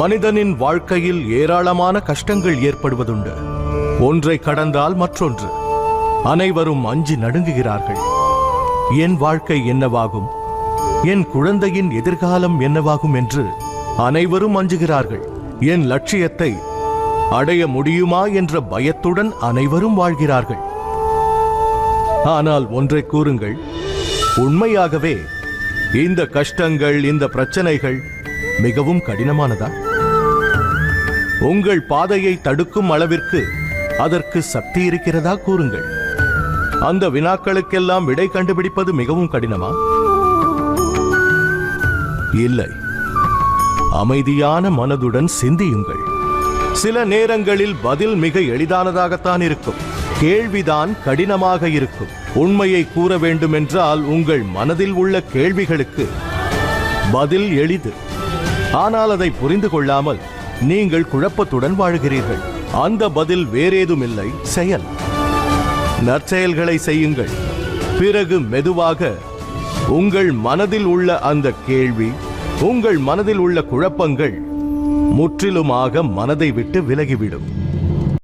மனிதனின் வாழ்க்கையில் ஏராளமான கஷ்டங்கள் ஏற்படுவதுண்டு. ஒன்றை கடந்தால் மற்றொன்று. அனைவரும் அஞ்சி நடுங்குகிறார்கள். என் வாழ்க்கை என்னவாகும்? என் குழந்தையின் எதிர்காலம் என்னவாகும் என்று அனைவரும் அஞ்சுகிறார்கள். என் லட்சியத்தை அடைய முடியுமா என்ற பயத்துடன் அனைவரும் வாழ்கிறார்கள். ஆனால் ஒன்றை கூறுங்கள். உண்மையாகவே இந்த கஷ்டங்கள் இந்த பிரச்சனைகள் மிகவும் கடினமானதா? உங்கள் பாதையை தடுக்கும் அளவிற்கு அதற்கு சக்தி இருக்கிறதா கூறுங்கள். அந்த வினாக்களுக்கெல்லாம் விடை கண்டுபிடிப்பது மிகவும் கடினமா? இல்லை. அமைதியான மனதுடன் சிந்தியுங்கள். சில நேரங்களில் பதில் மிக எளிதானதாகத்தான் இருக்கும். கேள்விதான் கடினமாக இருக்கும். உண்மையை கூற வேண்டுமென்றால் உங்கள் மனதில் உள்ள கேள்விகளுக்கு பதில் எளிது. ஆனால் அதை புரிந்து கொள்ளாமல் நீங்கள் குழப்பத்துடன் வாழ்கிறீர்கள். அந்த பதில் வேறேதுமில்லை. செயல். நற்செயல்களை செய்யுங்கள். பிறகு மெதுவாக உங்கள் மனதில் உள்ள அந்த கேள்வி உங்கள் மனதில் உள்ள குழப்பங்கள் முற்றிலுமாக மனதை விட்டு விலகிவிடும்.